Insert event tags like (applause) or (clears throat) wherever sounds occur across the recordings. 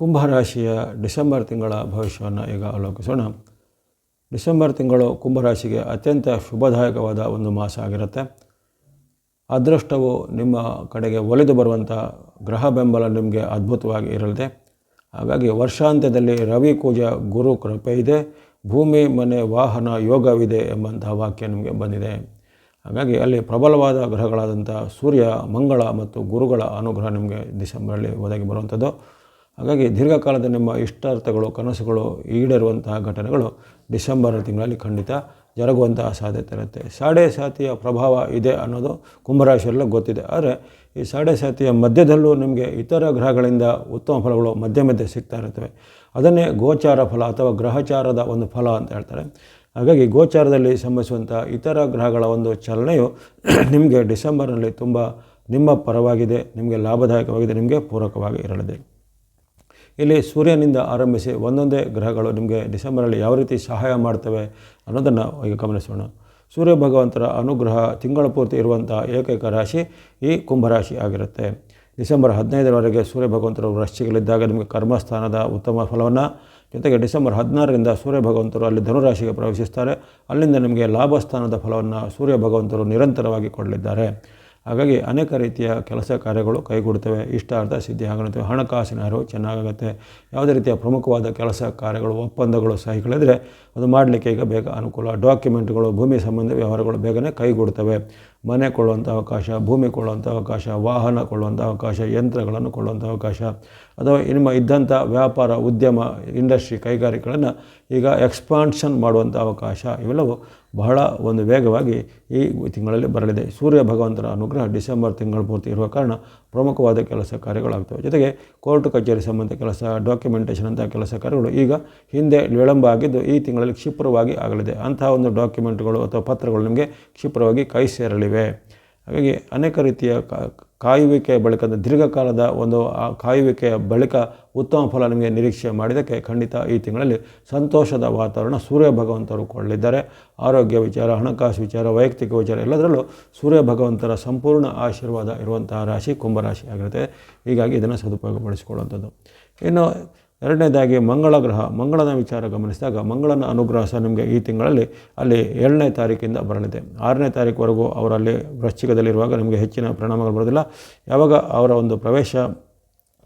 ಕುಂಭರಾಶಿಯ December ತಿಂಗಳ ಭವಿಷ್ಯವನ್ನು ಈಗ ಅವಲೋಕಿಸೋಣ ಡಿಸೆಂಬರ್ ತಿಂಗಳು ಕುಂಭರಾಶಿಗೆ ಅತ್ಯಂತ ಶುಭದಾಯಕವಾದ ಒಂದು ಮಾಸ ಆಗಿರುತ್ತೆ. ಅದೃಷ್ಟವು ನಿಮ್ಮ ಕಡೆಗೆ ಒಲಿದು ಬರುವಂಥ ಗ್ರಹ ಬೆಂಬಲ ನಿಮಗೆ ಅದ್ಭುತವಾಗಿ ಇರಲಿದೆ. ಹಾಗಾಗಿ ವರ್ಷಾಂತ್ಯದಲ್ಲಿ ರವಿ ಕೂಜ ಗುರು ಕೃಪೆ ಇದೆ. ಭೂಮಿ, ಮನೆ, ವಾಹನ, ಯೋಗವಿದೆ ಎಂಬಂತಹ ವಾಕ್ಯ ನಿಮಗೆ ಬಂದಿದೆ. ಹಾಗಾಗಿ ಅಲ್ಲಿ ಪ್ರಬಲವಾದ ಗ್ರಹಗಳಾದಂಥ ಸೂರ್ಯ, ಮಂಗಳ ಮತ್ತು ಗುರುಗಳ ಅನುಗ್ರಹ ನಿಮಗೆ ಡಿಸೆಂಬರಲ್ಲಿ ಒದಗಿ ಬರುವಂಥದ್ದು. ಹಾಗಾಗಿ ದೀರ್ಘಕಾಲದ ನಿಮ್ಮ ಇಷ್ಟಾರ್ಥಗಳು, ಕನಸುಗಳು ಈಡೇರುವಂತಹ ಘಟನೆಗಳು ಡಿಸೆಂಬರ್ ತಿಂಗಳಲ್ಲಿ ಖಂಡಿತ ಜರುಗುವಂತಹ ಸಾಧ್ಯತೆ ಇರುತ್ತೆ. ಸಾಡೆ ಸಾತಿಯ ಪ್ರಭಾವ ಇದೆ ಅನ್ನೋದು ಕುಂಭರಾಶಿಯಲ್ಲ ಗೊತ್ತಿದೆ. ಆದರೆ ಈ ಸಾಡೆ ಸಾತಿಯ ಮಧ್ಯದಲ್ಲೂ ನಿಮಗೆ ಇತರ ಗ್ರಹಗಳಿಂದ ಉತ್ತಮ ಫಲಗಳು ಮಧ್ಯೆ ಮಧ್ಯೆ ಸಿಗ್ತಾ ಇರ್ತವೆ ಅದನ್ನೇ ಗೋಚಾರ ಫಲ ಅಥವಾ ಗ್ರಹಚಾರದ ಒಂದು ಫಲ ಅಂತ ಹೇಳ್ತಾರೆ. ಹಾಗಾಗಿ ಗೋಚಾರದಲ್ಲಿ ಸಂಭವಿಸುವಂಥ ಇತರ ಗ್ರಹಗಳ ಒಂದು ಚಲನೆಯು (clears throat) ನಿಮಗೆ ಡಿಸೆಂಬರ್ನಲ್ಲಿ ತುಂಬ ನಿಮ್ಮ ಪರವಾಗಿದೆ, ನಿಮಗೆ ಲಾಭದಾಯಕವಾಗಿದೆ, ನಿಮಗೆ ಪೂರಕವಾಗಿ ಇರಲಿದೆ. ಇಲ್ಲಿ ಸೂರ್ಯನಿಂದ ಆರಂಭಿಸಿ ಒಂದೊಂದೇ ಗ್ರಹಗಳು ನಿಮಗೆ ಡಿಸೆಂಬರಲ್ಲಿ ಯಾವ ರೀತಿ ಸಹಾಯ ಮಾಡ್ತವೆ ಅನ್ನೋದನ್ನು ಈಗ ಗಮನಿಸೋಣ. ಸೂರ್ಯ ಭಗವಂತರ ಅನುಗ್ರಹ ತಿಂಗಳ ಪೂರ್ತಿ ಇರುವಂಥ ಏಕೈಕ ರಾಶಿ ಈ ಕುಂಭರಾಶಿ ಆಗಿರುತ್ತೆ. ಡಿಸೆಂಬರ್ ಹದಿನೈದರವರೆಗೆ ಸೂರ್ಯ ಭಗವಂತರು ರಾಶಿಗಳಿದ್ದಾಗ ನಿಮಗೆ ಕರ್ಮಸ್ಥಾನದ ಉತ್ತಮ ಫಲವನ್ನು ಜೊತೆಗೆ ಡಿಸೆಂಬರ್ ಹದಿನಾರರಿಂದ ಸೂರ್ಯ ಭಗವಂತರು ಅಲ್ಲಿ ಧನುರಾಶಿಗೆ ಪ್ರವೇಶಿಸ್ತಾರೆ. ಅಲ್ಲಿಂದ ನಿಮಗೆ ಲಾಭಸ್ಥಾನದ ಫಲವನ್ನು ಸೂರ್ಯ ಭಗವಂತರು ನಿರಂತರವಾಗಿ ಕೊಡಲಿದ್ದಾರೆ. ಹಾಗಾಗಿ ಅನೇಕ ರೀತಿಯ ಕೆಲಸ ಕಾರ್ಯಗಳು ಕೈಗೂಡುತ್ತವೆ ಇಷ್ಟಾರ್ಥ ಸಿದ್ಧಿ ಆಗುತ್ತವೆ ಹಣಕಾಸಿನ ಅರಿವು ಚೆನ್ನಾಗುತ್ತೆ ಯಾವುದೇ ರೀತಿಯ ಪ್ರಮುಖವಾದ ಕೆಲಸ ಕಾರ್ಯಗಳು, ಒಪ್ಪಂದಗಳು ಸಹಿಗಳಿದ್ರೆ ಅದು ಮಾಡಲಿಕ್ಕೆ ಈಗ ಬೇಗ ಅನುಕೂಲ. ಡಾಕ್ಯುಮೆಂಟ್ಗಳು, ಭೂಮಿ ಸಂಬಂಧ ವ್ಯವಹಾರಗಳು ಬೇಗನೆ ಕೈಗೂಡುತ್ತವೆ ಮನೆ ಕೊಳ್ಳುವಂಥ ಅವಕಾಶ, ಭೂಮಿ ಕೊಳ್ಳುವಂಥ ಅವಕಾಶ, ವಾಹನ ಕೊಳ್ಳುವಂಥ ಅವಕಾಶ, ಯಂತ್ರಗಳನ್ನು ಕೊಳ್ಳುವಂಥ ಅವಕಾಶ, ಅಥವಾ ನಿಮ್ಮ ಇದ್ದಂಥ ವ್ಯಾಪಾರ, ಉದ್ಯಮ ಇಂಡಸ್ಟ್ರಿ ಕೈಗಾರಿಕೆಗಳನ್ನು ಈಗ ಎಕ್ಸ್ಪಾನ್ಷನ್ ಮಾಡುವಂಥ ಅವಕಾಶ ಇವೆಲ್ಲವೂ ಬಹಳ ಒಂದು ವೇಗವಾಗಿ ಈ ತಿಂಗಳಲ್ಲಿ ಬರಲಿದೆ. ಸೂರ್ಯ ಭಗವಂತನ ಅನುಗ್ರಹ ಡಿಸೆಂಬರ್ ತಿಂಗಳ ಪೂರ್ತಿ ಇರುವ ಕಾರಣ ಪ್ರಮುಖವಾದ ಕೆಲಸ ಕಾರ್ಯಗಳಾಗ್ತವೆ. ಜೊತೆಗೆ ಕೋರ್ಟ್ ಕಚೇರಿ ಸಂಬಂಧ ಕೆಲಸ ಡಾಕ್ಯುಮೆಂಟೇಷನ್ ಅಂತ ಕೆಲಸ ಕಾರ್ಯಗಳು ಈಗ ಹಿಂದೆ ವಿಳಂಬ ಆಗಿದ್ದು ಈ ತಿಂಗಳಲ್ಲಿ ಕ್ಷಿಪ್ರವಾಗಿ ಆಗಲಿದೆ. ಅಂತಹ ಒಂದು ಡಾಕ್ಯುಮೆಂಟ್ಗಳು ಅಥವಾ ಪತ್ರಗಳು ನಿಮಗೆ ಕ್ಷಿಪ್ರವಾಗಿ ಕೈ ಸೇರಲಿವೆ. ಹಾಗಾಗಿ ಅನೇಕ ರೀತಿಯ ಕಾಯುವಿಕೆಯ ಬಳಿಕ, ದೀರ್ಘಕಾಲದ ಒಂದು, ಆ ಕಾಯುವಿಕೆಯ ಬಳಿಕ ಉತ್ತಮ ಫಲ ನಿಮಗೆ ನಿರೀಕ್ಷೆ ಮಾಡಿದ್ದಕ್ಕೆ ಖಂಡಿತ ಈ ತಿಂಗಳಲ್ಲಿ ಸಂತೋಷದ ವಾತಾವರಣ ಸೂರ್ಯ ಭಗವಂತರು ಕೊಳ್ಳಿದ್ದಾರೆ ಆರೋಗ್ಯ ವಿಚಾರ, ಹಣಕಾಸು ವಿಚಾರ, ವೈಯಕ್ತಿಕ ವಿಚಾರ ಎಲ್ಲದರಲ್ಲೂ ಸೂರ್ಯ ಭಗವಂತರ ಸಂಪೂರ್ಣ ಆಶೀರ್ವಾದ ಇರುವಂತಹ ರಾಶಿ ಕುಂಭರಾಶಿ ಆಗಿರುತ್ತೆ. ಹೀಗಾಗಿ ಇದನ್ನು ಸದುಪಯೋಗಪಡಿಸಿಕೊಳ್ಳುವಂಥದ್ದು. ಇನ್ನು ಎರಡನೇದಾಗಿ ಮಂಗಳ ಗ್ರಹ. ಮಂಗಳನ ವಿಚಾರ ಗಮನಿಸಿದಾಗ ಮಂಗಳನ ಅನುಗ್ರಹ ಸಹ ನಿಮಗೆ ಈ ತಿಂಗಳಲ್ಲಿ ಅಲ್ಲಿ ಏಳನೇ ತಾರೀಕಿಂದ ಬರಲಿದೆ. ಆರನೇ ತಾರೀಕುವರೆಗೂ ಅವರಲ್ಲಿ ವೃಶ್ಚಿಕದಲ್ಲಿರುವಾಗ ನಿಮಗೆ ಹೆಚ್ಚಿನ ಪರಿಣಾಮಗಳು ಬರೋದಿಲ್ಲ ಯಾವಾಗ ಅವರ ಒಂದು ಪ್ರವೇಶ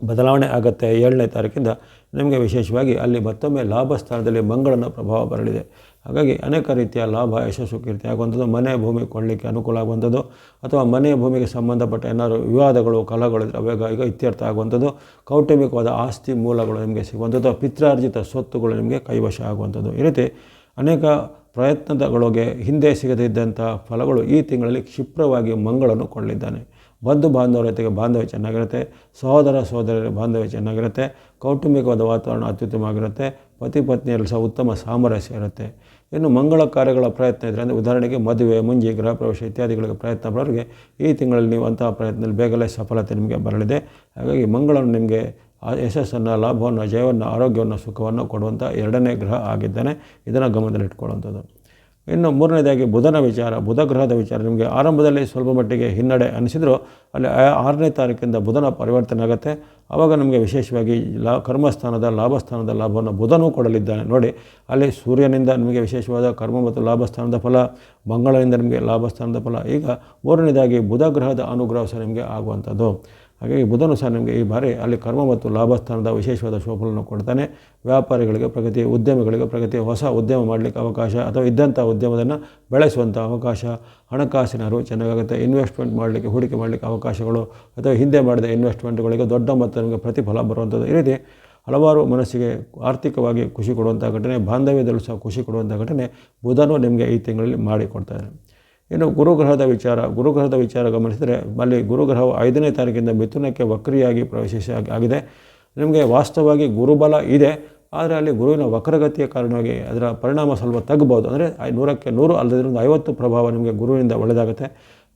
ಬದಲಾವಣೆ ಆಗುತ್ತೆ ಏಳನೇ ತಾರೀಕಿಂದ ನಿಮಗೆ ವಿಶೇಷವಾಗಿ ಅಲ್ಲಿ ಮತ್ತೊಮ್ಮೆ ಲಾಭ ಸ್ಥಾನದಲ್ಲಿ ಮಂಗಳನ ಪ್ರಭಾವ ಬರಲಿದೆ. ಹಾಗಾಗಿ ಅನೇಕ ರೀತಿಯ ಲಾಭ, ಯಶಸ್ಸು, ಕೀರ್ತಿ ಆಗುವಂಥದ್ದು, ಮನೆ ಭೂಮಿ ಕೊಳ್ಳಲಿಕ್ಕೆ ಅನುಕೂಲ ಆಗುವಂಥದ್ದು, ಅಥವಾ ಮನೆ ಭೂಮಿಗೆ ಸಂಬಂಧಪಟ್ಟ ಏನಾದರೂ ವಿವಾದಗಳು ಕಲಹಗಳಿದ್ರೆ ಅವಾಗ ಈಗ ಇತ್ಯರ್ಥ ಆಗುವಂಥದ್ದು, ಕೌಟುಂಬಿಕವಾದ ಆಸ್ತಿ ಮೂಲಗಳು ನಿಮಗೆ ಸಿಗುವಂಥದ್ದು ಪಿತ್ರಾರ್ಜಿತ ಸ್ವತ್ತುಗಳು ನಿಮಗೆ ಕೈವಶ ಆಗುವಂಥದ್ದು. ಈ ರೀತಿ ಅನೇಕ ಪ್ರಯತ್ನದಗಳಿಗೆ ಹಿಂದೆ ಸಿಗದಿದ್ದಂಥ ಫಲಗಳು ಈ ತಿಂಗಳಲ್ಲಿ ಕ್ಷಿಪ್ರವಾಗಿ ಮಂಗಳನು ಕೊಳ್ಳಿದ್ದಾನೆ ಬಂಧು ಬಾಂಧವರ ಜೊತೆಗೆ ಬಾಂಧವ್ಯ ಚೆನ್ನಾಗಿರುತ್ತೆ, ಸಹೋದರ ಸಹೋದರರ ಬಾಂಧವ್ಯ ಚೆನ್ನಾಗಿರುತ್ತೆ, ಕೌಟುಂಬಿಕವಾದ ವಾತಾವರಣ ಅತ್ಯುತ್ತಮವಾಗಿರುತ್ತೆ, ಪತಿ ಪತ್ನಿಯರಲ್ಲಿ ಸಹ ಉತ್ತಮ ಸಾಮರಸ್ಯ ಇರುತ್ತೆ. ಇನ್ನು ಮಂಗಳ ಕಾರ್ಯಗಳ ಪ್ರಯತ್ನ ಇದ್ದರೆ ಅಂದರೆ ಉದಾಹರಣೆಗೆ ಮದುವೆ, ಮುಂಜಿ ಗೃಹ ಪ್ರವೇಶ ಇತ್ಯಾದಿಗಳಿಗೆ ಪ್ರಯತ್ನ ಬರೋರಿಗೆ ಈ ತಿಂಗಳಲ್ಲಿ ನೀವು ಅಂತಹ ಪ್ರಯತ್ನದಲ್ಲಿ ಬೇಗಲೇ ಸಫಲತೆ ನಿಮಗೆ ಬರಲಿದೆ. ಹಾಗಾಗಿ ಮಂಗಳನು ನಿಮಗೆ ಯಶಸ್ಸನ್ನು, ಲಾಭವನ್ನು, ಜಯವನ್ನು, ಆರೋಗ್ಯವನ್ನು, ಸುಖವನ್ನು ಕೊಡುವಂಥ ಎರಡನೇ ಗ್ರಹ ಆಗಿದ್ದಾನೆ. ಇದನ್ನು ಗಮನದಲ್ಲಿಟ್ಕೊಳ್ಳುವಂಥದ್ದು. ಇನ್ನು ಮೂರನೇದಾಗಿ ಬುಧನ ವಿಚಾರ, ಬುಧ ಗ್ರಹದ ವಿಚಾರ. ನಿಮಗೆ ಆರಂಭದಲ್ಲಿ ಸ್ವಲ್ಪ ಮಟ್ಟಿಗೆ ಹಿನ್ನಡೆ ಅನಿಸಿದರೂ. ಅಲ್ಲಿ ಆರನೇ ತಾರೀಕಿಂದ ಬುಧನ ಪರಿವರ್ತನೆ ಆಗುತ್ತೆ. ಆವಾಗ ನಮಗೆ ವಿಶೇಷವಾಗಿ ಲಾ, ಕರ್ಮಸ್ಥಾನದ ಲಾಭಸ್ಥಾನದ ಲಾಭವನ್ನು ಬುಧನೂ ಕೊಡಲಿದ್ದಾನೆ. ನೋಡಿ, ಅಲ್ಲಿ ಸೂರ್ಯನಿಂದ ನಿಮಗೆ ವಿಶೇಷವಾದ ಕರ್ಮ ಮತ್ತು ಲಾಭಸ್ಥಾನದ ಫಲ, ಮಂಗಳನಿಂದ ನಿಮಗೆ ಲಾಭಸ್ಥಾನದ ಫಲ. ಈಗ ಮೂರನೇದಾಗಿ ಬುಧ ಗ್ರಹದ ಅನುಗ್ರಹ ಸಹ ನಿಮಗೆ ಆಗುವಂಥದ್ದು. ಹಾಗಾಗಿ ಬುಧನು ಸಹ ನಿಮಗೆ ಈ ಬಾರಿ ಅಲ್ಲಿ ಕರ್ಮ ಮತ್ತು ಲಾಭಸ್ಥಾನದ ವಿಶೇಷವಾದ ಶೋಫಲನ್ನು ಕೊಡ್ತಾನೆ. ವ್ಯಾಪಾರಿಗಳಿಗೆ ಪ್ರಗತಿ, ಉದ್ಯಮಿಗಳಿಗೆ ಪ್ರಗತಿ, ಹೊಸ ಉದ್ಯಮ ಮಾಡಲಿಕ್ಕೆ ಅವಕಾಶ ಅಥವಾ ಇದ್ದಂಥ ಉದ್ಯಮವನ್ನು ಬೆಳೆಸುವಂಥ ಅವಕಾಶ, ಹಣಕಾಸಿನ ಅರಿವು ಚೆನ್ನಾಗುತ್ತೆ ಇನ್ವೆಸ್ಟ್ಮೆಂಟ್ ಮಾಡಲಿಕ್ಕೆ, ಹೂಡಿಕೆ ಮಾಡಲಿಕ್ಕೆ ಅವಕಾಶಗಳು ಅಥವಾ ಹಿಂದೆ ಮಾಡಿದ ಇನ್ವೆಸ್ಟ್ಮೆಂಟ್ಗಳಿಗೆ ದೊಡ್ಡ ಮತ್ತು ನಿಮಗೆ ಪ್ರತಿಫಲ ಬರುವಂಥದ್ದು. ಈ ರೀತಿ ಹಲವಾರು ಮನಸ್ಸಿಗೆ ಆರ್ಥಿಕವಾಗಿ ಖುಷಿ ಕೊಡುವಂಥ ಘಟನೆ, ಬಾಂಧವ್ಯದಲ್ಲೂ ಸಹ ಖುಷಿ ಕೊಡುವಂಥ ಘಟನೆ ಬುಧನು ನಿಮಗೆ ಈ ತಿಂಗಳಲ್ಲಿ ಮಾಡಿಕೊಡ್ತಾನೆ ಇನ್ನು ಗುರುಗ್ರಹದ ವಿಚಾರ ಗುರುಗ್ರಹದ ವಿಚಾರ ಗಮನಿಸಿದರೆ ಅಲ್ಲಿ ಗುರುಗ್ರಹವು ಐದನೇ ತಾರೀಕಿಂದ ಮಿಥುನಕ್ಕೆ ವಕ್ರಿಯಾಗಿ ಪ್ರವೇಶಿಸಿ ಆಗಿದೆ. ನಿಮಗೆ ವಾಸ್ತವವಾಗಿ ಗುರುಬಲ ಇದೆ, ಆದರೆ ಅಲ್ಲಿ ಗುರುವಿನ ವಕ್ರಗತಿಯ ಕಾರಣವಾಗಿ ಅದರ ಪರಿಣಾಮ ಸ್ವಲ್ಪ ತಗ್ಬೋದು. ಅಂದರೆ ನೂರಕ್ಕೆ ನೂರು ಅಲ್ಲದ್ರಿಂದ ಐವತ್ತು ಪ್ರಭಾವ ನಿಮಗೆ ಗುರುವಿನಿಂದ ಒಳ್ಳೆಯದಾಗುತ್ತೆ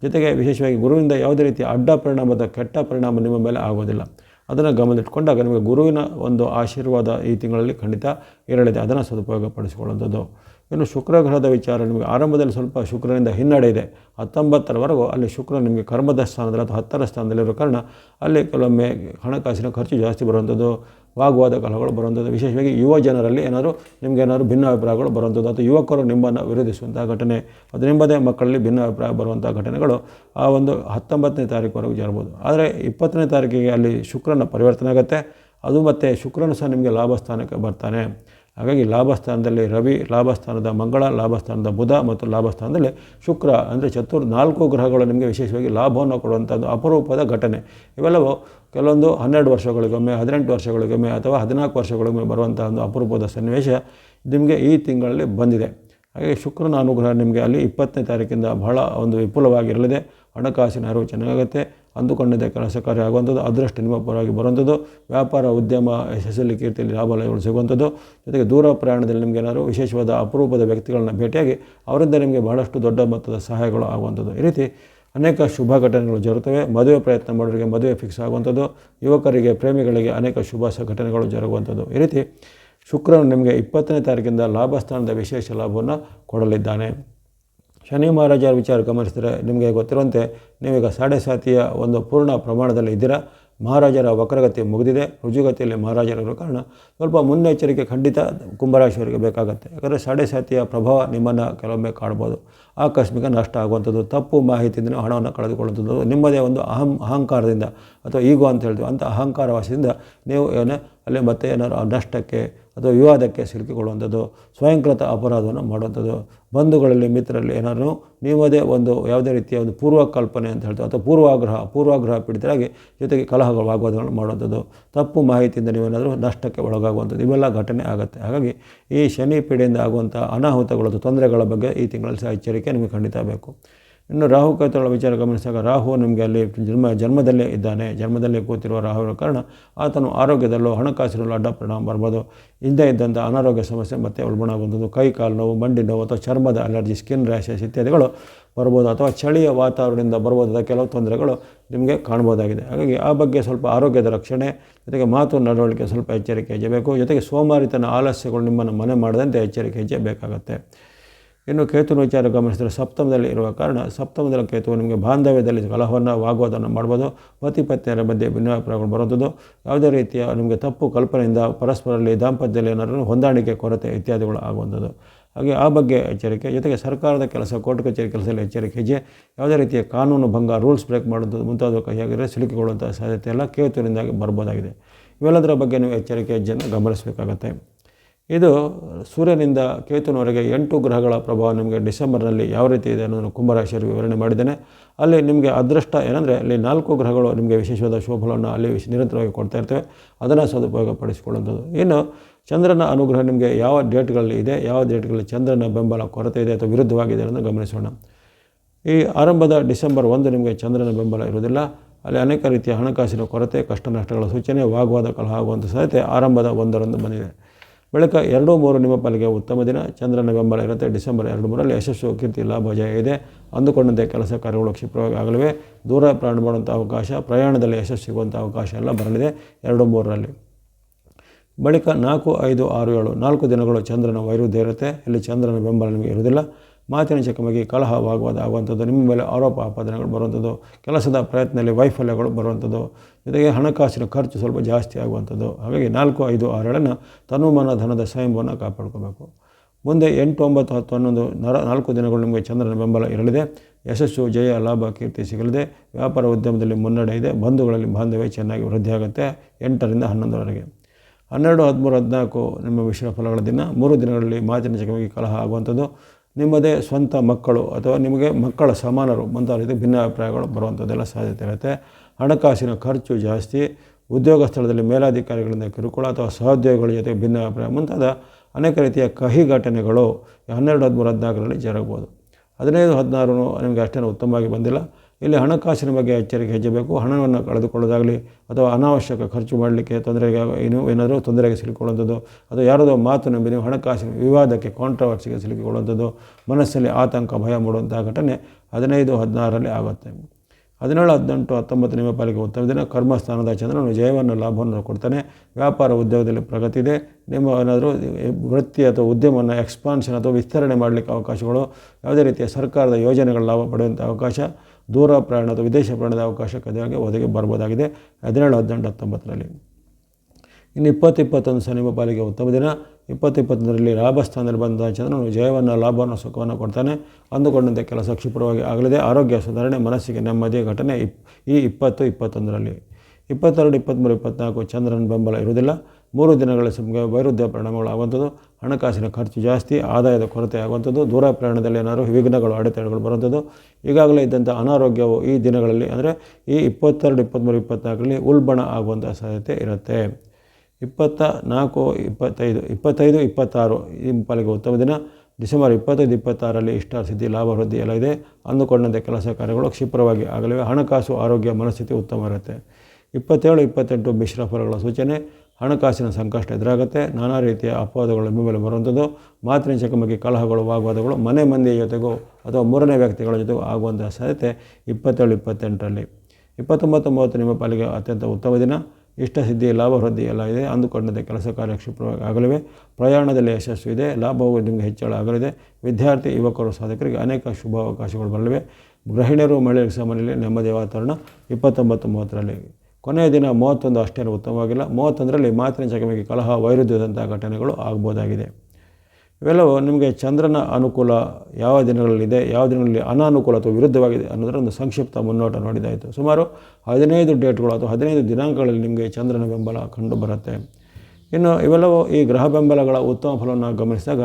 ಜೊತೆಗೆ ವಿಶೇಷವಾಗಿ ಗುರುವಿನಿಂದ ಯಾವುದೇ ರೀತಿಯ ಅಡ್ಡ ಪರಿಣಾಮದ ಕೆಟ್ಟ ಪರಿಣಾಮ ನಿಮ್ಮ ಮೇಲೆ ಆಗೋದಿಲ್ಲ. ಅದನ್ನು ಗಮನದಲ್ಲಿಟ್ಕೊಂಡಾಗ ನಿಮಗೆ ಗುರುವಿನ ಒಂದು ಆಶೀರ್ವಾದ ಈ ತಿಂಗಳಲ್ಲಿ ಖಂಡಿತ ಇರಲಿದೆ. ಅದನ್ನು ಸದುಪಯೋಗಪಡಿಸಿಕೊಳ್ಳುವಂಥದ್ದು. ಇನ್ನು ಶುಕ್ರಗ್ರಹದ ವಿಚಾರ ನಿಮಗೆ ಆರಂಭದಲ್ಲಿ ಸ್ವಲ್ಪ ಶುಕ್ರನಿಂದ ಹಿನ್ನಡೆ ಇದೆ. ಹತ್ತೊಂಬತ್ತರವರೆಗೂ ಅಲ್ಲಿ ಶುಕ್ರ ನಿಮಗೆ ಕರ್ಮದ ಸ್ಥಾನದಲ್ಲಿ ಅಥವಾ ಹತ್ತರ ಸ್ಥಾನದಲ್ಲಿರೋ ಕಾರಣ ಅಲ್ಲಿ ಕೆಲವೊಮ್ಮೆ ಹಣಕಾಸಿನ ಖರ್ಚು ಜಾಸ್ತಿ ಬರುವಂಥದ್ದು, ವಾಗ್ವಾದ ಕಲಹಗಳು ಬರುವಂಥದ್ದು. ವಿಶೇಷವಾಗಿ ಯುವ ಜನರಲ್ಲಿ ಏನಾದರೂ ನಿಮಗೆ ಏನಾದರೂ ಭಿನ್ನ ಅಭಿಪ್ರಾಯಗಳು ಬರುವಂಥದ್ದು ಅಥವಾ ಯುವಕರು ನಿಮ್ಮನ್ನು ವಿರೋಧಿಸುವಂಥ ಘಟನೆ, ಅದು ನಿಮ್ಮದೇ ಮಕ್ಕಳಲ್ಲಿ ಭಿನ್ನ ಅಭಿಪ್ರಾಯ ಬರುವಂಥ ಘಟನೆಗಳು ಆ ಒಂದು ಹತ್ತೊಂಬತ್ತನೇ ತಾರೀಕುವರೆಗೂ ಜರಬಹುದು ಆದರೆ ಇಪ್ಪತ್ತನೇ ತಾರೀಕಿಗೆ ಅಲ್ಲಿ ಶುಕ್ರನ ಪರಿವರ್ತನೆ ಆಗುತ್ತೆ. ಅದು ಮತ್ತು ಶುಕ್ರನು ಸಹ ನಿಮಗೆ ಲಾಭ ಸ್ಥಾನಕ್ಕೆ ಬರ್ತಾನೆ. ಹಾಗಾಗಿ ಲಾಭಸ್ಥಾನದಲ್ಲಿ ರವಿ, ಲಾಭಸ್ಥಾನದ ಮಂಗಳ, ಲಾಭಸ್ಥಾನದ ಬುಧ ಮತ್ತು ಲಾಭಸ್ಥಾನದಲ್ಲಿ ಶುಕ್ರ ಅಂದರೆ ಚತುರ್ ನಾಲ್ಕು ಗ್ರಹಗಳು ನಿಮಗೆ ವಿಶೇಷವಾಗಿ ಲಾಭವನ್ನು ಕೊಡುವಂಥದ್ದು ಅಪರೂಪದ ಘಟನೆ. ಇವೆಲ್ಲವೂ ಕೆಲವೊಂದು ಹನ್ನೆರಡು ವರ್ಷಗಳಿಗೊಮ್ಮೆ, ಹದಿನೆಂಟು ವರ್ಷಗಳಿಗೊಮ್ಮೆ ಅಥವಾ ಹದಿನಾಲ್ಕು ವರ್ಷಗಳಿಗೊಮ್ಮೆ ಬರುವಂಥ ಒಂದು ಅಪರೂಪದ ಸನ್ನಿವೇಶ ನಿಮಗೆ ಈ ತಿಂಗಳಲ್ಲಿ ಬಂದಿದೆ. ಹಾಗೆ ಶುಕ್ರನ ಅನುಗ್ರಹ ನಿಮಗೆ ಅಲ್ಲಿ ಇಪ್ಪತ್ತನೇ ತಾರೀಕಿಂದ ಬಹಳ ಒಂದು ವಿಪುಲವಾಗಿರಲಿದೆ. ಹಣಕಾಸಿನ ಅರಿವು ಚೆನ್ನಾಗುತ್ತೆ. ಅಂದುಕೊಂಡಿದ್ದ ಕೆಲಸ ಕಾರ್ಯ ಆಗುವಂಥದ್ದು ಅದೃಷ್ಟ ನಿಮ್ಮ ಪರವಾಗಿ ಬರುವಂಥದ್ದು. ವ್ಯಾಪಾರ, ಉದ್ಯಮ ಯಶಸ್ಸಲ್ಲಿ ಕೀರ್ತಿಯಲ್ಲಿ ಲಾಭಗಳು ಸಿಗುವಂಥದ್ದು. ಜೊತೆಗೆ ದೂರ ಪ್ರಯಾಣದಲ್ಲಿ ನಿಮಗೆ ಏನಾದರೂ ವಿಶೇಷವಾದ ಅಪರೂಪದ ವ್ಯಕ್ತಿಗಳನ್ನ ಭೇಟಿಯಾಗಿ ಅವರಿಂದ ನಿಮಗೆ ಬಹಳಷ್ಟು ದೊಡ್ಡ ಮೊತ್ತದ ಸಹಾಯಗಳು ಆಗುವಂಥದ್ದು. ಈ ರೀತಿ ಅನೇಕ ಶುಭ ಘಟನೆಗಳು ಜರುಗುತ್ತವೆ. ಮದುವೆ ಪ್ರಯತ್ನ ಮಾಡೋರಿಗೆ ಮದುವೆ ಫಿಕ್ಸ್ ಆಗುವಂಥದ್ದು. ಯುವಕರಿಗೆ, ಪ್ರೇಮಿಗಳಿಗೆ ಅನೇಕ ಶುಭ ಘಟನೆಗಳು ಜರುಗುವಂಥದ್ದು. ಈ ರೀತಿ ಶುಕ್ರನು ನಿಮಗೆ ಇಪ್ಪತ್ತನೇ ತಾರೀಕಿಂದ ಲಾಭಸ್ಥಾನದ ವಿಶೇಷ ಲಾಭವನ್ನು ಕೊಡಲಿದ್ದಾನೆ. ಶನಿ ಮಹಾರಾಜರ ವಿಚಾರ ಗಮನಿಸಿದರೆ ನಿಮಗೆ ಗೊತ್ತಿರುವಂತೆ ನೀವೀಗ ಸಾಡೆ ಸಾತಿಯ ಒಂದು ಪೂರ್ಣ ಪ್ರಮಾಣದಲ್ಲಿ ಇದ್ದೀರಾ. ಮಹಾರಾಜರ ವಕ್ರಗತಿ ಮುಗಿದಿದೆ. ರುಜುಗತಿಯಲ್ಲಿ ಮಹಾರಾಜರ ಕಾರಣ ಸ್ವಲ್ಪ ಮುನ್ನೆಚ್ಚರಿಕೆ ಖಂಡಿತ ಕುಂಭರಾಶಿಯವರಿಗೆ ಬೇಕಾಗುತ್ತೆ. ಯಾಕಂದರೆ ಸಾಡೆ ಸಾತಿಯ ಪ್ರಭಾವ ನಿಮ್ಮನ್ನು ಕೆಲವೊಮ್ಮೆ ಕಾಣ್ಬೋದು. ಆಕಸ್ಮಿಕ ನಷ್ಟ ಆಗುವಂಥದ್ದು, ತಪ್ಪು ಮಾಹಿತಿಯಿಂದ ಹಣವನ್ನು ಕಳೆದುಕೊಳ್ಳುವಂಥದ್ದು, ನಿಮ್ಮದೇ ಒಂದು ಅಹಂ, ಅಹಂಕಾರದಿಂದ ಅಥವಾ ಈಗೋ ಅಂತ ಹೇಳ್ತೀವಿ. ಅಂಥ ಅಹಂಕಾರ ವಾಸದಿಂದ ನೀವು ಏನೇ, ಅಲ್ಲಿ ಮತ್ತೆ ಏನಾದ್ರು ನಷ್ಟಕ್ಕೆ ಅಥವಾ ವಿವಾದಕ್ಕೆ ಸಿಲುಕಿಕೊಳ್ಳುವಂಥದ್ದು, ಸ್ವಯಂಕೃತ ಅಪರಾಧವನ್ನು ಮಾಡುವಂಥದ್ದು, ಬಂಧುಗಳಲ್ಲಿ, ಮಿತ್ರರಲ್ಲಿ ಏನಾದ್ರು ನೀವದೇ ಒಂದು ಯಾವುದೇ ರೀತಿಯ ಒಂದು ಪೂರ್ವಕಲ್ಪನೆ ಅಂತ ಹೇಳ್ತೀವಿ, ಅಥವಾ ಪೂರ್ವಾಗ್ರಹ ಪೂರ್ವಾಗ್ರಹ ಪೀಡಿತರಾಗಿ ಜೊತೆಗೆ ಕಲಹಗಳು ವಾಗ್ವಾದಗಳನ್ನು ಮಾಡುವಂಥದ್ದು, ತಪ್ಪು ಮಾಹಿತಿಯಿಂದ ನೀವೇನಾದರೂ ನಷ್ಟಕ್ಕೆ ಒಳಗಾಗುವಂಥದ್ದು, ಇವೆಲ್ಲ ಘಟನೆ ಆಗುತ್ತೆ. ಹಾಗಾಗಿ ಈ ಶನಿ ಪೀಡೆಯಿಂದ ಆಗುವಂಥ ಅನಾಹುತಗಳು ತೊಂದರೆಗಳ ಬಗ್ಗೆ ಈ ತಿಂಗಳಲ್ಲಿ ಎಚ್ಚರಿಕೆ ನಿಮಗೆ ಖಂಡಿತ ಬೇಕು. ಇನ್ನು ರಾಹು ಕೇತುಗಳ ವಿಚಾರ ಗಮನಿಸಿದಾಗ ರಾಹು ನಿಮಗೆ ಅಲ್ಲಿ ಜನ್ಮ, ಜನ್ಮದಲ್ಲೇ ಇದ್ದಾನೆ. ಜನ್ಮದಲ್ಲೇ ಕೂತಿರುವ ರಾಹುವಿನ ಕಾರಣ ಆತನು ಆರೋಗ್ಯದಲ್ಲೂ, ಹಣಕಾಸಿನಲ್ಲೋ ಅಡ್ಡ ಪರಿಣಾಮ ಬರ್ಬೋದು. ಹಿಂದೆ ಇದ್ದಂಥ ಅನಾರೋಗ್ಯ ಸಮಸ್ಯೆ ಮತ್ತೆ ಉಲ್ಬಣ ಆಗುವಂಥದ್ದು, ಕೈ, ಕಾಲು ನೋವು, ಮಂಡಿ ನೋವು ಅಥವಾ ಚರ್ಮದ ಅಲರ್ಜಿ ಸ್ಕಿನ್ ರ್ಯಾಷಸ್ ಇತ್ಯಾದಿಗಳು ಬರ್ಬೋದು ಅಥವಾ ಚಳಿಯ ವಾತಾವರಣದಿಂದ ಬರ್ಬೋದಾದ ಕೆಲವು ತೊಂದರೆಗಳು ನಿಮಗೆ ಕಾಣ್ಬೋದಾಗಿದೆ. ಹಾಗಾಗಿ ಆ ಬಗ್ಗೆ ಸ್ವಲ್ಪ ಆರೋಗ್ಯದ ರಕ್ಷಣೆ, ಜೊತೆಗೆ ಮಾತು ನಡವಳಿಕೆ ಸ್ವಲ್ಪ ಎಚ್ಚರಿಕೆ ಜೊತೆಗೆ ಸೋಮಾರಿತನ ಆಲಸ್ಯಗಳು ನಿಮ್ಮನ್ನು ಮನೆ ಮಾಡದಂತೆ ಎಚ್ಚರಿಕೆ ಹೆಜ್ಜೆ ಬೇಕಾಗುತ್ತೆ. ಇನ್ನು ಕೇತುವಿನ ವಿಚಾರ ಗಮನಿಸಿದರೆ ಸಪ್ತಮದಲ್ಲಿ ಇರುವ ಕಾರಣ ಸಪ್ತಮದಲ್ಲಿ ಕೇತುವು ನಿಮಗೆ ಬಾಂಧವ್ಯದಲ್ಲಿ ಕಲಹವನ್ನು ವಾಗುವುದನ್ನು ಮಾಡ್ಬೋದು. ಪತಿ ಪತ್ನಿಯರ ಮಧ್ಯೆ ಭಿನ್ನಾಭಿಪ್ರಾಯಗಳು ಬರುವಂಥದ್ದು. ಯಾವುದೇ ರೀತಿಯ ನಿಮಗೆ ತಪ್ಪು ಕಲ್ಪನೆಯಿಂದ ಪರಸ್ಪರಲ್ಲಿ ದಾಂಪತ್ಯದಲ್ಲಿ ಏನಾದರೂ ಹೊಂದಾಣಿಕೆ, ಕೊರತೆ ಇತ್ಯಾದಿಗಳು ಆಗುವಂಥದ್ದು. ಹಾಗೆ ಆ ಬಗ್ಗೆ ಎಚ್ಚರಿಕೆ. ಜೊತೆಗೆ ಸರ್ಕಾರದ ಕೆಲಸ, ಕೋರ್ಟ್ ಕಚೇರಿ ಕೆಲಸದಲ್ಲಿ ಎಚ್ಚರಿಕೆ ಹೆಜ್ಜೆ ಯಾವುದೇ ರೀತಿಯ ಕಾನೂನು ಭಂಗ, ರೂಲ್ಸ್ ಬ್ರೇಕ್ ಮಾಡೋದು ಮುಂತಾದ ಕೈಯಾಗಿದ್ದರೆ ಸಿಲುಕಿಕೊಳ್ಳುವಂಥ ಸಾಧ್ಯತೆ ಎಲ್ಲ ಕೇತುವಿನಿಂದಾಗಿ ಬರ್ಬೋದಾಗಿದೆ. ಇವೆಲ್ಲದರ ಬಗ್ಗೆ ನೀವು ಎಚ್ಚರಿಕೆ ಹೆಜ್ಜೆಯನ್ನು ಗಮನಿಸಬೇಕಾಗತ್ತೆ. ಇದು ಸೂರ್ಯನಿಂದ ಕೇತುನವರೆಗೆ ಎಂಟು ಗ್ರಹಗಳ ಪ್ರಭಾವ ನಿಮಗೆ ಡಿಸೆಂಬರ್ನಲ್ಲಿ ಯಾವ ರೀತಿ ಇದೆ ಅನ್ನೋದನ್ನು ಕುಂಭರಾಶಿಯವರಿಗೆ ವಿವರಣೆ ಮಾಡಿದ್ದೇನೆ. ಅಲ್ಲಿ ನಿಮಗೆ ಅದೃಷ್ಟ ಏನಂದರೆ ಅಲ್ಲಿ ನಾಲ್ಕು ಗ್ರಹಗಳು ನಿಮಗೆ ವಿಶೇಷವಾದ ಶೋಭಲವನ್ನು ಅಲ್ಲಿ ನಿರಂತರವಾಗಿ ಕೊಡ್ತಾ ಇರ್ತವೆ. ಅದನ್ನು ಸದುಪಯೋಗಪಡಿಸಿಕೊಳ್ಳುವಂಥದ್ದು. ಇನ್ನು ಚಂದ್ರನ ಅನುಗ್ರಹ ನಿಮಗೆ ಯಾವ ಡೇಟ್ಗಳಲ್ಲಿ ಇದೆ, ಯಾವ ಡೇಟ್ಗಳಲ್ಲಿ ಚಂದ್ರನ ಬೆಂಬಲ ಕೊರತೆ ಇದೆ ಅಥವಾ ವಿರುದ್ಧವಾಗಿದೆ ಅನ್ನೋದು ಗಮನಿಸೋಣ. ಈ ಆರಂಭದ ಡಿಸೆಂಬರ್ ಒಂದು ನಿಮಗೆ ಚಂದ್ರನ ಬೆಂಬಲ ಇರುವುದಿಲ್ಲ. ಅಲ್ಲಿ ಅನೇಕ ರೀತಿಯ ಹಣಕಾಸಿನ ಕೊರತೆ ಕಷ್ಟ ನಷ್ಟಗಳ ಸೂಚನೆ ವಾಗ್ವಾದ ಕಲಹ ಆಗುವಂಥ ಸಾಧ್ಯತೆ ಆರಂಭದ ಒಂದರಂದು ಬಂದಿದೆ. ಬಳಿಕ ಎರಡು ಮೂರು ನಿಮ್ಮ ಪಾಲಿಗೆ ಉತ್ತಮ ದಿನ. ಚಂದ್ರನ ಬೆಂಬಲ ಇರುತ್ತೆ. ಡಿಸೆಂಬರ್ ಎರಡು ಮೂರಲ್ಲಿ ಯಶಸ್ಸು, ಕೀರ್ತಿ, ಲಾಭ, ಜಯ ಇದೆ. ಅಂದುಕೊಂಡಂತೆ ಕೆಲಸ ಕಾರ್ಯಗಳು ಕ್ಷಿಪ್ರವಾಗಿ ಆಗಲಿವೆ ದೂರ ಪ್ರಯಾಣ ಮಾಡುವಂಥ ಅವಕಾಶ, ಪ್ರಯಾಣದಲ್ಲಿ ಯಶಸ್ಸು ಸಿಗುವಂಥ ಅವಕಾಶ ಎಲ್ಲ ಬರಲಿದೆ ಎರಡು ಮೂರರಲ್ಲಿ. ಬಳಿಕ ನಾಲ್ಕು ಐದು ಆರು ಏಳು ನಾಲ್ಕು ದಿನಗಳು ಚಂದ್ರನ ವೈರುಧ್ಯ ಇರುತ್ತೆ. ಇಲ್ಲಿ ಚಂದ್ರನ ಬೆಂಬಲ ನಿಮಗೆ ಇರುವುದಿಲ್ಲ. ಮಾತಿನ ಚಕಮಕಿ ಕಲಹ ಆಗುವಂಥದ್ದು, ನಿಮ್ಮ ಮೇಲೆ ಆರೋಪ ಆಪಾದನೆಗಳು ಬರುವಂಥದ್ದು, ಕೆಲಸದ ಪ್ರಯತ್ನದಲ್ಲಿ ವೈಫಲ್ಯಗಳು ಬರುವಂಥದ್ದು, ಜೊತೆಗೆ ಹಣಕಾಸಿನ ಖರ್ಚು ಸ್ವಲ್ಪ ಜಾಸ್ತಿ ಆಗುವಂಥದ್ದು. ಹಾಗಾಗಿ ನಾಲ್ಕು, ಐದು ಆರೇಳನ್ನು ತನುಮಾನ ಧನದ ಸ್ವಯಂಭವನ್ನು ಕಾಪಾಡ್ಕೋಬೇಕು. ಮುಂದೆ ಎಂಟು, ಒಂಬತ್ತು, ಹತ್ತು, ಹನ್ನೊಂದು, ನರ, ನಾಲ್ಕು ದಿನಗಳು ನಿಮಗೆ ಚಂದ್ರನ ಬೆಂಬಲ ಇರಲಿದೆ. ಯಶಸ್ಸು, ಜಯ, ಲಾಭ, ಕೀರ್ತಿ ಸಿಗಲಿದೆ. ವ್ಯಾಪಾರ ಉದ್ಯಮದಲ್ಲಿ ಮುನ್ನಡೆ ಇದೆ. ಬಂಧುಗಳಲ್ಲಿ ಬಾಂಧವ್ಯ ಚೆನ್ನಾಗಿ ವೃದ್ಧಿಯಾಗುತ್ತೆ ಎಂಟರಿಂದ ಹನ್ನೊಂದರವರೆಗೆ. ಹನ್ನೆರಡು, ಹದಿಮೂರು, ಹದಿನಾಲ್ಕು ನಿಮ್ಮ ಮಿಶ್ರ ಫಲಗಳ ದಿನ. ಮೂರು ದಿನಗಳಲ್ಲಿ ಮಾತಿನ ಚಕಮಕಿ ಕಲಹ ಆಗುವಂಥದ್ದು. ನಿಮ್ಮದೇ ಸ್ವಂತ ಮಕ್ಕಳು ಅಥವಾ ನಿಮಗೆ ಮಕ್ಕಳ ಸಮಾನರು ಮುಂತಾದ ರೀತಿ ಭಿನ್ನಾಭಿಪ್ರಾಯಗಳು ಬರುವಂಥದ್ದೆಲ್ಲ ಸಾಧ್ಯತೆ ಇರುತ್ತೆ. ಹಣಕಾಸಿನ ಖರ್ಚು ಜಾಸ್ತಿ, ಉದ್ಯೋಗ ಸ್ಥಳದಲ್ಲಿ ಮೇಲಾಧಿಕಾರಿಗಳಿಂದ ಕಿರುಕುಳ ಅಥವಾ ಸಹೋದ್ಯೋಗಿಗಳ ಜೊತೆ ಭಿನ್ನಾಭಿಪ್ರಾಯ ಮುಂತಾದ ಅನೇಕ ರೀತಿಯ ಕಹಿ ಘಟನೆಗಳು ಹನ್ನೆರಡು ಹದಿಮೂರು ಹದಿನಾಲ್ಕರಲ್ಲಿ ಜರಗಬಹುದು. ಹದಿನೈದು ಹದಿನಾರು ನಿಮಗೆ ಅಷ್ಟೇನು ಉತ್ತಮವಾಗಿ ಬಂದಿಲ್ಲ. ಇಲ್ಲಿ ಹಣಕಾಸಿನ ಬಗ್ಗೆ ಎಚ್ಚರಿಕೆ ಹೆಚ್ಚಬೇಕು. ಹಣವನ್ನು ಕಳೆದುಕೊಳ್ಳೋದಾಗಲಿ ಅಥವಾ ಅನಾವಶ್ಯಕ ಖರ್ಚು ಮಾಡಲಿಕ್ಕೆ ತೊಂದರೆಗೆ ಏನು ಏನಾದರೂ ತೊಂದರೆಗೆ ಸಿಲುಕೊಳ್ಳುವಂಥದ್ದು ಅಥವಾ ಯಾರದೋ ಮಾತು ನಂಬಿ ನೀವು ಹಣಕಾಸಿನ ವಿವಾದಕ್ಕೆ ಕಾಂಟ್ರವರ್ಸಿಗೆ ಸಿಲುಕಿಕೊಳ್ಳುವಂಥದ್ದು, ಮನಸ್ಸಲ್ಲಿ ಆತಂಕ, ಭಯ ಮೂಡುವಂತಹ ಘಟನೆ ಹದಿನೈದು, ಹದಿನಾರರಲ್ಲಿ ಆಗುತ್ತೆ. ಹದಿನೇಳು, ಹದಿನೆಂಟು ಹತ್ತೊಂಬತ್ತು ನಿಮ್ಮ ಪಾಲಿಗೆ ಉತ್ತಮ ದಿನ. ಕರ್ಮಸ್ಥಾನದ ಚಂದ್ರನು ಜಯವನ್ನು, ಲಾಭವನ್ನು ಕೊಡ್ತಾನೆ. ವ್ಯಾಪಾರ ಉದ್ಯೋಗದಲ್ಲಿ ಪ್ರಗತಿ ಇದೆ. ನಿಮ್ಮ ಏನಾದರೂ ವೃತ್ತಿ ಅಥವಾ ಉದ್ಯಮವನ್ನು ಎಕ್ಸ್ಪಾನ್ಷನ್ ಅಥವಾ ವಿಸ್ತರಣೆ ಮಾಡಲಿಕ್ಕೆ ಅವಕಾಶಗಳು. ಯಾವುದೇ ರೀತಿಯ ಸರ್ಕಾರದ ಯೋಜನೆಗಳ ಲಾಭ ಪಡೆಯುವಂಥ ಅವಕಾಶ. ದೂರ ಪ್ರಯಾಣ ಅಥವಾ ವಿದೇಶ ಪ್ರಯಾಣದ ಅವಕಾಶ ಕದವಾಗಿ ಒದಗಿ ಬರ್ಬೋದಾಗಿದೆ. ಹದಿನೇಳು, ಹದಿನೆಂಟು, ಹತ್ತೊಂಬತ್ತರಲ್ಲಿ. ಇನ್ನು ಇಪ್ಪತ್ತು ಇಪ್ಪತ್ತೊಂದು ಸಹ ನಿಮ್ಮ ಪಾಲಿಗೆ ಉತ್ತಮ ದಿನ. ಇಪ್ಪತ್ತು ಇಪ್ಪತ್ತೊಂದರಲ್ಲಿ ಲಾಭಸ್ಥಾನದಲ್ಲಿ ಬಂದ ಚಂದ್ರನು ಜಯವನ್ನು, ಲಾಭವನ್ನು, ಸುಖವನ್ನು ಕೊಡ್ತಾನೆ. ಅಂದುಕೊಂಡಂತೆ ಕೆಲಸ ಕ್ಷಿಪ್ರವಾಗಿ ಆಗಲಿದೆ. ಆರೋಗ್ಯ ಸುಧಾರಣೆ, ಮನಸ್ಸಿಗೆ ನೆಮ್ಮದಿಯ ಘಟನೆ ಈ ಇಪ್ಪತ್ತು, ಇಪ್ಪತ್ತೊಂದರಲ್ಲಿ. ಇಪ್ಪತ್ತೆರಡು, ಇಪ್ಪತ್ತ್ಮೂರು, ಇಪ್ಪತ್ತ್ನಾಲ್ಕು ಚಂದ್ರನ ಬೆಂಬಲ ಇರುವುದಿಲ್ಲ. ಮೂರು ದಿನಗಳ ಸಮಯ ವೈರುಧ್ಯ ಪರಿಣಾಮಗಳು ಆಗುವಂಥದ್ದು ಹಣಕಾಸಿನ ಖರ್ಚು ಜಾಸ್ತಿ, ಆದಾಯದ ಕೊರತೆ ಆಗುವಂಥದ್ದು ದೂರ ಪ್ರಯಾಣದಲ್ಲಿ ಏನಾದರೂ ವಿಘ್ನಗಳು, ಅಡೆತಡೆಗಳು ಬರುವಂಥದ್ದು, ಈಗಾಗಲೇ ಇದ್ದಂಥ ಅನಾರೋಗ್ಯವು ಈ ದಿನಗಳಲ್ಲಿ ಅಂದರೆ ಈ ಇಪ್ಪತ್ತೆರಡು ಇಪ್ಪತ್ತ್ಮೂರು ಇಪ್ಪತ್ತ್ನಾಲ್ಕರಲ್ಲಿ ಉಲ್ಬಣ ಆಗುವಂಥ ಸಾಧ್ಯತೆ ಇರುತ್ತೆ. ಇಪ್ಪತ್ತ ನಾಲ್ಕು, ಇಪ್ಪತ್ತೈದು ಇಪ್ಪತ್ತೈದು, ಇಪ್ಪತ್ತಾರು ಈ ಪಾಲಿಗೆ ಉತ್ತಮ ದಿನ. ಡಿಸೆಂಬರ್ ಇಪ್ಪತ್ತೈದು, ಇಪ್ಪತ್ತಾರರಲ್ಲಿ ಇಷ್ಟ, ಸಿದ್ಧಿ, ಲಾಭ, ವೃದ್ಧಿ ಎಲ್ಲ ಇದೆ. ಅಂದುಕೊಂಡಂತೆ ಕೆಲಸ ಕಾರ್ಯಗಳು ಕ್ಷಿಪ್ರವಾಗಿ ಆಗಲಿವೆ. ಹಣಕಾಸು, ಆರೋಗ್ಯ, ಮನಸ್ಥಿತಿ ಉತ್ತಮ ಇರುತ್ತೆ. ಇಪ್ಪತ್ತೇಳು, ಇಪ್ಪತ್ತೆಂಟು ಮಿಶ್ರ ಫಲಗಳ ಸೂಚನೆ. ಹಣಕಾಸಿನ ಸಂಕಷ್ಟ ಎದುರಾಗುತ್ತೆ. ನಾನಾ ರೀತಿಯ ಅಪವಾದಗಳು ನಿಮ್ಮ ಮೇಲೆ ಬರುವಂಥದ್ದು. ಮಾತಿನ ಚಕಮಕಿ, ಕಲಹಗಳು, ವಾಗ್ವಾದಗಳು ಮನೆ ಮಂದಿಯ ಜೊತೆಗೂ ಅಥವಾ ಮೂರನೇ ವ್ಯಕ್ತಿಗಳ ಜೊತೆಗೂ ಆಗುವಂಥ ಸಾಧ್ಯತೆ ಇಪ್ಪತ್ತೇಳು, ಇಪ್ಪತ್ತೆಂಟರಲ್ಲಿ. ಇಪ್ಪತ್ತೊಂಬತ್ತು, ಮೂವತ್ತು ನಿಮ್ಮ ಪಾಲಿಗೆ ಅತ್ಯಂತ ಉತ್ತಮ ದಿನ. ಇಷ್ಟ ಸಿದ್ಧಿ ಲಾಭ, ವೃದ್ಧಿ ಎಲ್ಲ ಇದೆ. ಅಂದುಕೊಂಡಂತೆ ಕೆಲಸ ಕಾರ್ಯ ಕ್ಷಿಪ್ರವಾಗಿ ಆಗಲಿವೆ. ಪ್ರಯಾಣದಲ್ಲಿ ಯಶಸ್ಸು ಇದೆ. ಲಾಭವು ನಿಮಗೆ ಹೆಚ್ಚಳ ಆಗಲಿದೆ. ವಿದ್ಯಾರ್ಥಿ, ಯುವಕರು, ಸಾಧಕರಿಗೆ ಅನೇಕ ಶುಭಾವಕಾಶಗಳು ಬರಲಿವೆ. ಗೃಹಿಣಿಯರು, ಮಹಿಳೆಯರಿಗೆ ಸಾಮಾನ್ಯದಲ್ಲಿ ನೆಮ್ಮದಿ ವಾತಾವರಣ ಇಪ್ಪತ್ತೊಂಬತ್ತು, ಮೂವತ್ತರಲ್ಲಿ. ಕೊನೆಯ ದಿನ ಮೂವತ್ತೊಂದು ಅಷ್ಟೇನು ಉತ್ತಮವಾಗಿಲ್ಲ. ಮೂವತ್ತೊಂದರಲ್ಲಿ ಮಾತಿನ ಚಕಮಕಿ, ಕಲಹ ವೈರುಧ್ಯದಂಥ ಘಟನೆಗಳು ಆಗ್ಬೋದಾಗಿದೆ. ಇವೆಲ್ಲವೂ ನಿಮಗೆ ಚಂದ್ರನ ಅನುಕೂಲ ಯಾವ ದಿನಗಳಲ್ಲಿದೆ, ಯಾವ ದಿನಗಳಲ್ಲಿ ಅನಾನುಕೂಲ ಅಥವಾ ವಿರುದ್ಧವಾಗಿದೆ ಅನ್ನೋದರ ಒಂದು ಸಂಕ್ಷಿಪ್ತ ಮುನ್ನೋಟ ನೋಡಿದಾಯಿತು. ಸುಮಾರು ಹದಿನೈದು ಡೇಟ್ಗಳು ಅಥವಾ ಹದಿನೈದು ದಿನಾಂಕಗಳಲ್ಲಿ ನಿಮಗೆ ಚಂದ್ರನ ಬೆಂಬಲ ಕಂಡು ಬರುತ್ತೆ ಇನ್ನು ಇವೆಲ್ಲವೂ ಈ ಗ್ರಹ ಬೆಂಬಲಗಳ ಉತ್ತಮ ಫಲವನ್ನು ಗಮನಿಸಿದಾಗ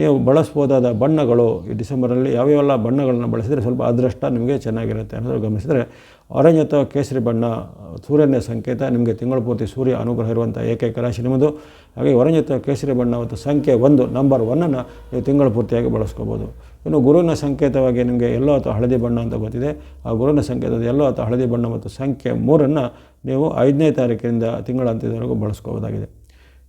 ನೀವು ಬಳಸ್ಬೋದಾದ ಬಣ್ಣಗಳು ಈ ಡಿಸೆಂಬರಲ್ಲಿ ಯಾವ್ಯಾವೆಲ್ಲ ಬಣ್ಣಗಳನ್ನು ಬಳಸಿದರೆ ಸ್ವಲ್ಪ ಅದೃಷ್ಟ ನಿಮಗೆ ಚೆನ್ನಾಗಿರುತ್ತೆ ಅನ್ನೋದು ಗಮನಿಸಿದರೆ ಆರೆಂಜ್ ಅಥವಾ ಕೇಸರಿ ಬಣ್ಣ ಸೂರ್ಯನ ಸಂಕೇತ, ನಿಮಗೆ ತಿಂಗಳ ಪೂರ್ತಿ ಸೂರ್ಯ ಅನುಗ್ರಹ ಇರುವಂಥ ಏಕೈಕ ರಾಶಿ ನಿಮ್ಮದು. ಹಾಗೆ ವರಂಜಿತ ಕೇಸರಿ ಬಣ್ಣ ಮತ್ತು ಸಂಖ್ಯೆ ಒಂದು ನಂಬರ್ ಒನ್ನನ್ನು ನೀವು ತಿಂಗಳ ಪೂರ್ತಿಯಾಗಿ ಬಳಸ್ಕೋಬೋದು. ಇನ್ನು ಗುರುವಿನ ಸಂಕೇತವಾಗಿ ನಿಮಗೆ ಎಲ್ಲೋ ಅಥವಾ ಹಳದಿ ಬಣ್ಣ ಅಂತ ಗೊತ್ತಿದೆ. ಆ ಗುರುವಿನ ಸಂಕೇತದ ಎಲ್ಲೋ ಅಥವಾ ಹಳದಿ ಬಣ್ಣ ಮತ್ತು ಸಂಖ್ಯೆ ಮೂರನ್ನು ನೀವು ಐದನೇ ತಾರೀಕಿನಿಂದ ತಿಂಗಳ ಅಂತ್ಯದವರೆಗೂ ಬಳಸ್ಕೋಬೋದಾಗಿದೆ.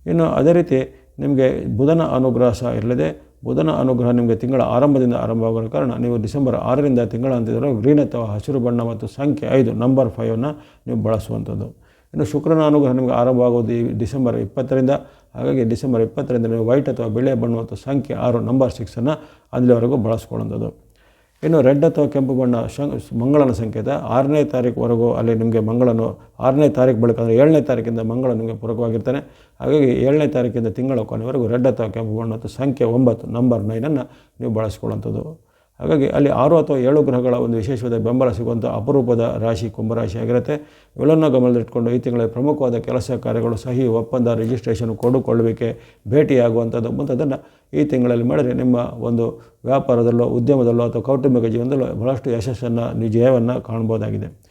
ಇನ್ನು ಅದೇ ರೀತಿ ನಿಮಗೆ ಬುಧನ ಅನುಗ್ರಹ ಸಹ ಇರಲಿದೆ. ಬುಧನ ಅನುಗ್ರಹ ನಿಮಗೆ ತಿಂಗಳ ಆರಂಭದಿಂದ ಆರಂಭವಾಗುವ ಕಾರಣ ನೀವು ಡಿಸೆಂಬರ್ ಆರರಿಂದ ತಿಂಗಳ ಅಂತ್ಯದವರೆಗೂ ಗ್ರೀನ್ ಅಥವಾ ಹಸಿರು ಬಣ್ಣ ಮತ್ತು ಸಂಖ್ಯೆ ಐದು ನಂಬರ್ ಫೈವನ್ನು ನೀವು ಬಳಸುವಂಥದ್ದು. ಇನ್ನು ಶುಕ್ರನ ಅನುಗ್ರಹ ನಿಮಗೆ ಆರಂಭವಾಗುವುದು ಈ ಡಿಸೆಂಬರ್ ಇಪ್ಪತ್ತರಿಂದ, ಹಾಗಾಗಿ ಡಿಸೆಂಬರ್ ಇಪ್ಪತ್ತರಿಂದ ನೀವು ವೈಟ್ ಅಥವಾ ಬಿಳೆ ಬಣ್ಣ ಮತ್ತು ಸಂಖ್ಯೆ ಆರು ನಂಬರ್ ಸಿಕ್ಸನ್ನು ಅಲ್ಲಿವರೆಗೂ ಬಳಸ್ಕೊಳ್ಳುವಂಥದ್ದು. ಇನ್ನು ರೆಡ್ ಅಥವಾ ಕೆಂಪು ಬಣ್ಣ ಮಂಗಳನ ಸಂಕೇತ. ಆರನೇ ತಾರೀಕುವರೆಗೂ ಅಲ್ಲಿ ನಿಮಗೆ ಮಂಗಳನು, ಆರನೇ ತಾರೀಕು ಬಳಿಕ ಅಂದರೆ ಏಳನೇ ತಾರೀಕಿಂದ ಮಂಗಳ ನಿಮಗೆ ಪೂರಕವಾಗಿರ್ತಾನೆ. ಹಾಗಾಗಿ ಏಳನೇ ತಾರೀಕಿಂದ ತಿಂಗಳ ಕೊನೆವರೆಗೂ ರೆಡ್ ಅಥವಾ ಕೆಂಪು ಬಣ್ಣ ಸಂಖ್ಯೆ ಒಂಬತ್ತು, ನಂಬರ್ ನೈನನ್ನು ನೀವು ಬಳಸ್ಕೊಳ್ಳುವಂಥದ್ದು. ಹಾಗಾಗಿ ಅಲ್ಲಿ ಆರು ಅಥವಾ ಏಳು ಗ್ರಹಗಳ ಒಂದು ವಿಶೇಷವಾದ ಬೆಂಬಲ ಸಿಗುವಂಥ ಅಪರೂಪದ ರಾಶಿ ಕುಂಭರಾಶಿ ಆಗಿರುತ್ತೆ. ಇವೆಲ್ಲವನ್ನು ಗಮನದಲ್ಲಿಟ್ಕೊಂಡು ಈ ತಿಂಗಳ ಪ್ರಮುಖವಾದ ಕೆಲಸ ಕಾರ್ಯಗಳು, ಸಹಿ, ಒಪ್ಪಂದ ರಿಜಿಸ್ಟ್ರೇಷನ್ ಕೊಡುಕೊಳ್ಳುವಿಕೆ, ಭೇಟಿಯಾಗುವಂಥದ್ದು ಮುಂತಾದನ್ನು ಈ ತಿಂಗಳಲ್ಲಿ ಮಾಡಿದರೆ ನಿಮ್ಮ ಒಂದು ವ್ಯಾಪಾರದಲ್ಲೋ, ಉದ್ಯಮದಲ್ಲೋ ಅಥವಾ ಕೌಟುಂಬಿಕ ಜೀವನದಲ್ಲೋ ಬಹಳಷ್ಟು ಯಶಸ್ಸನ್ನು ನಿಜಯವನ್ನು ಕಾಣ್ಬೋದಾಗಿದೆ.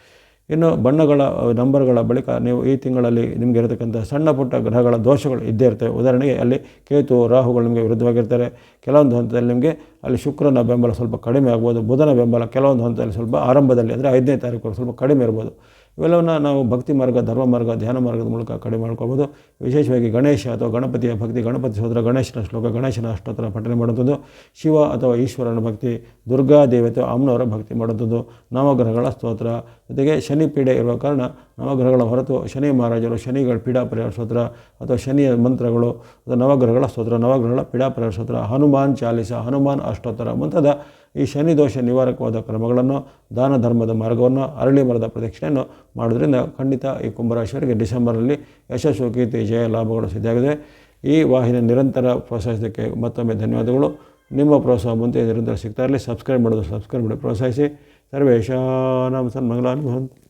ಇನ್ನು ಬಣ್ಣಗಳ ನಂಬರ್ಗಳ ಬಳಿಕ ನೀವು ಈ ತಿಂಗಳಲ್ಲಿ ನಿಮಗೆ ಇರತಕ್ಕಂಥ ಸಣ್ಣ ಪುಟ್ಟ ಗ್ರಹಗಳ ದೋಷಗಳು ಇದ್ದೇ ಇರ್ತವೆ. ಉದಾಹರಣೆಗೆ ಅಲ್ಲಿ ಕೇತು, ರಾಹುಗಳು ನಿಮಗೆ ವಿರುದ್ಧವಾಗಿರ್ತಾರೆ. ಕೆಲವೊಂದು ಹಂತದಲ್ಲಿ ನಿಮಗೆ ಅಲ್ಲಿ ಶುಕ್ರನ ಬೆಂಬಲ ಸ್ವಲ್ಪ ಕಡಿಮೆ ಆಗ್ಬೋದು, ಬುಧನ ಬೆಂಬಲ ಕೆಲವೊಂದು ಹಂತದಲ್ಲಿ ಸ್ವಲ್ಪ ಆರಂಭದಲ್ಲಿ, ಅಂದರೆ ಐದನೇ ತಾರೀಕು ಸ್ವಲ್ಪ ಕಡಿಮೆ ಇರ್ಬೋದು. ಇವೆಲ್ಲವನ್ನು ನಾವು ಭಕ್ತಿ ಮಾರ್ಗ, ಧರ್ಮ ಮಾರ್ಗ, ಧ್ಯಾನ ಮಾರ್ಗದ ಮೂಲಕ ಕಡಿಮೆ ಮಾಡ್ಕೋಬೋದು ವಿಶೇಷವಾಗಿ ಗಣೇಶ ಅಥವಾ ಗಣಪತಿಯ ಭಕ್ತಿ, ಗಣಪತಿ ಸೋದರ, ಗಣೇಶನ ಶ್ಲೋಕ, ಗಣೇಶನ ಅಷ್ಟೋತ್ತರ ಪಠನೆ ಮಾಡುವಂಥದ್ದು. ಶಿವ ಅಥವಾ ಈಶ್ವರನ ಭಕ್ತಿ ದುರ್ಗಾ ದೇವತೆ ಅಮ್ಮನವರ ಭಕ್ತಿ ಮಾಡುವಂಥದ್ದು. ನವಗ್ರಹಗಳ ಸ್ತೋತ್ರ. ಜೊತೆಗೆ ಶನಿ ಪೀಡೆ ಇರುವ ಕಾರಣ ನವಗ್ರಹಗಳ ಹೊರತು ಶನಿ ಮಹಾರಾಜರು, ಶನಿಗಳ ಪೀಡಾ ಪರಿಹಾರ ಸ್ತೋತ್ರ ಅಥವಾ ಶನಿಯ ಮಂತ್ರಗಳು ಅಥವಾ ನವಗ್ರಹಗಳ ಸ್ತೋತ್ರ, ನವಗ್ರಹಗಳ ಪೀಡಾ ಪರಿಹಾರ ಸ್ತೋತ್ರ, ಹನುಮಾನ್ ಚಾಲಿಸ, ಹನುಮಾನ್ ಅಷ್ಟೋತ್ತರ ಮುಂತಾದ ಈ ಶನಿ ದೋಷ ನಿವಾರಕವಾದ ಕ್ರಮಗಳನ್ನು, ದಾನ ಧರ್ಮದ ಮಾರ್ಗವನ್ನು, ಅರಳಿ ಮರದ ಪ್ರದಕ್ಷಿಣೆಯನ್ನು ಮಾಡೋದ್ರಿಂದ ಖಂಡಿತ ಈ ಕುಂಭರಾಶಿಯವರಿಗೆ ಡಿಸೆಂಬರ್ನಲ್ಲಿ ಯಶಸ್ಸು, ಕೀರ್ತಿ, ಜಯ, ಲಾಭಗಳು ಸಿದ್ಧಾಗಿದೆ ಈ ವಾಹಿನಿ ನಿರಂತರ ಪ್ರೋತ್ಸಾಹಿಸೋದಕ್ಕೆ ಮತ್ತೊಮ್ಮೆ ಧನ್ಯವಾದಗಳು. ನಿಮ್ಮ ಪ್ರೋತ್ಸಾಹ ಮುಂದೆ ನಿರಂತರ ಸಿಗ್ತಾ ಇರಲಿ. ಸಬ್ಸ್ಕ್ರೈಬ್ ಮಾಡೋದು ಸಬ್ಸ್ಕ್ರೈಬ್ ಮಾಡಿ ಪ್ರೋತ್ಸಾಹಿಸಿ. ಸರ್ವೇಶಾನಾಮ ಸನ್ಮಂಗಲಾನುಭವಂತು